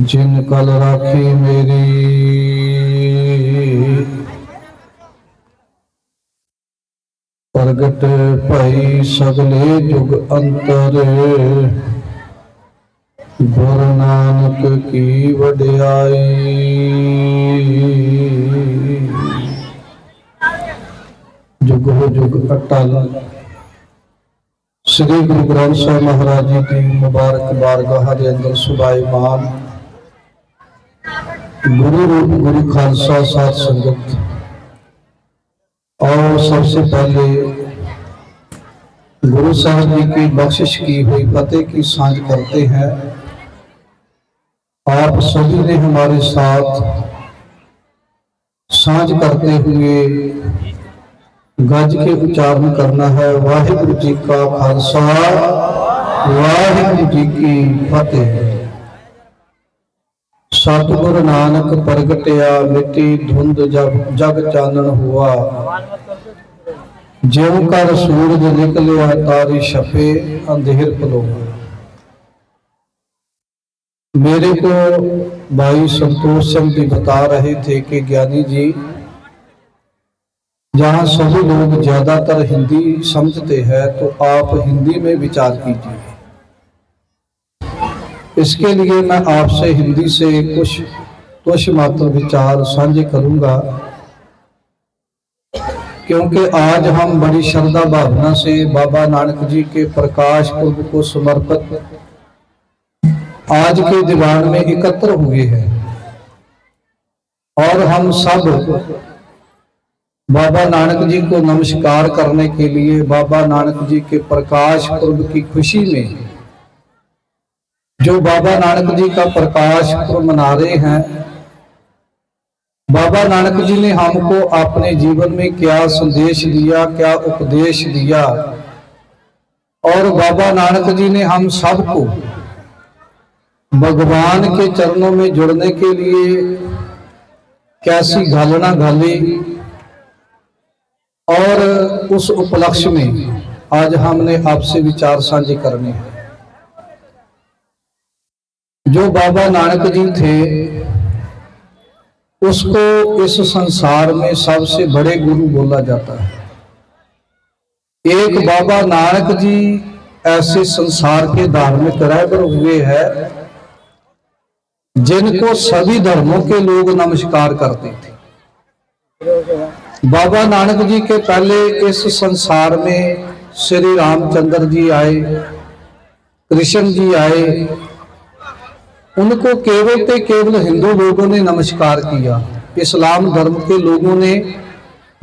ਜਿਨ ਕਲ ਰਾਖੀ ਮੇਰੀ ਪ੍ਰਗਟ ਭਈ ਸਗਲੇ ਜੁਗ ਅੰਤਰ ਗੁਰ ਨਾਨਕ ਕੀ ਵਡਿਆਈ ਜੁਗ ਹੋ ਜੁਗ ਅਟਲ ਸ੍ਰੀ ਗੁਰੂ ਗ੍ਰੰਥ ਸਾਹਿਬ ਮਹਾਰਾਜ ਜੀ ਦੀ ਮੁਬਾਰਕ ਬਾਰਗਾਹ ਦੇ ਅੰਦਰ ਸੁਭਾਈਮਾਨ गुरु रूप गुरु खालसा साथ संगत और सबसे पहले गुरु साहब जी की बख्शिश की हुई फतेह की सांझ करते हैं आप सभी ने हमारे साथ सांझ करते हुए गज के उच्चारण करना है वाहिगुरु जी का खालसा वाहिगुरु जी की फतेह ਸਤਿਗੁਰ ਨਾਨਕ ਪ੍ਰਗਟਿਆ ਮਿੱਟੀ ਧੁੰਦ ਜਗ ਜਗ ਚਾਨਣ ਹੁਆ ਜਿਉ ਕਰ ਸੂਰਜ ਨਿਕਲਿਆ ਤਾਰੀ ਛਪੇ ਅੰਧੇਰ ਪਲੋ मेरे को भाई संतोष सिंह जी बता रहे थे कि ज्ञानी जी जहाँ सभी लोग ज़्यादातर हिंदी समझते हैं तो आप हिंदी में विचार कीजिए। इसके लिए मैं आपसे हिंदी से कुछ कुछ मात्र विचार साझे करूँगा। क्योंकि आज हम बड़ी श्रद्धा भावना से बाबा नानक जी के प्रकाश पुर्व को समर्पित आज के दीवान में एकत्र हुए हैं। और हम सब बाबा नानक जी को नमस्कार करने के लिए, बाबा नानक जी के प्रकाश पुर्व की खुशी में, जो बाबा नानक जी का प्रकाश पुर्व मना रहे हैं, बाबा नानक जी ने हमको अपने जीवन में क्या संदेश दिया, क्या उपदेश दिया, और बाबा नानक जी ने हम सबको भगवान के चरणों में जुड़ने के लिए कैसी घालना घाली और उस उपलक्ष्य में आज हमने आपसे विचार साझे करने हैं जो बाबा नानक जी थे उसको इस संसार में सबसे बड़े गुरु बोला जाता है एक बाबा नानक जी ऐसे संसार के धार्मिक रहबर हुए हैं जिनको सभी धर्मों के लोग नमस्कार करते थे बाबा नानक जी के पहले इस संसार में श्री रामचंद्र जी आए, कृष्ण जी आए। उनको केवल ते केवल हिंदू लोगों ने नमस्कार किया। इस्लाम धर्म के लोगों ने,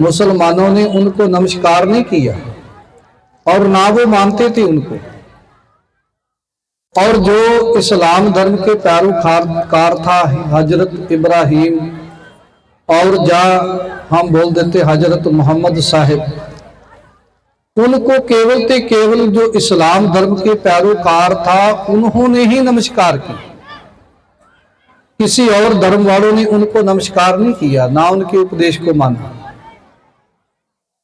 मुसलमानों ने उनको नमस्कार नहीं किया। और ना वो मानते थे उनको। और जो इस्लाम धर्म के पैरोकार था, हज़रत इब्राहिम और जा हम बोल देते हज़रत मोहम्मद साहिब उनको केवल ते केवल जो इस्लाम धर्म के पैरोकार था उन्होंने ही नमस्कार किया किसी और धर्म वालों ने उनको नमस्कार नहीं किया ना उनके उपदेश को माना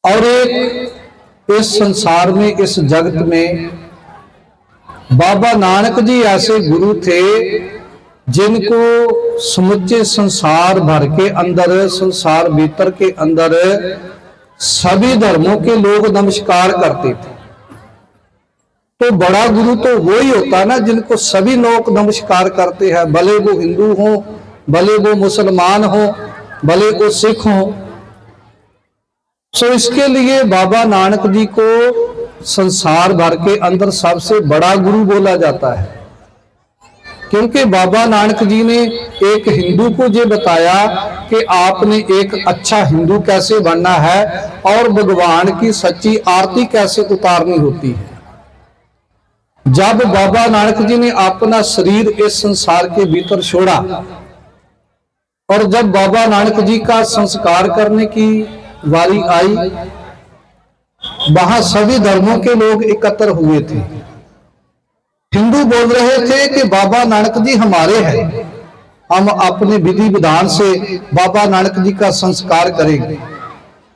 और एक इस संसार में इस जगत में बाबा नानक जी ऐसे गुरु थे जिनको समुचे संसार भर के अंदर, संसार भीतर के अंदर सभी धर्मों के लोग नमस्कार करते थे। तो बड़ा गुरु तो वो ही होता है ना जिनको सभी लोग नमस्कार करते हैं। भले वो हिंदू हो, भले वो मुसलमान हो, भले वो सिख हो। सो इसके लिए बाबा नानक जी को संसार भर के अंदर सबसे बड़ा गुरु बोला जाता है। क्योंकि बाबा नानक जी ने एक हिंदू को ये बताया कि आपने एक अच्छा हिंदू कैसे बनना है और भगवान की सच्ची आरती कैसे उतारनी होती है। जब बाबा नानक जी ने अपना शरीर इस संसार के भीतर छोड़ा और जब बाबा नानक जी का संस्कार करने की वारी आई, वहाँ सभी धर्मों के लोग एकत्र हुए थे। हिंदू बोल रहे थे कि बाबा नानक जी हमारे हैं। हम अपने विधि विधान से बाबा नानक जी का संस्कार करेंगे।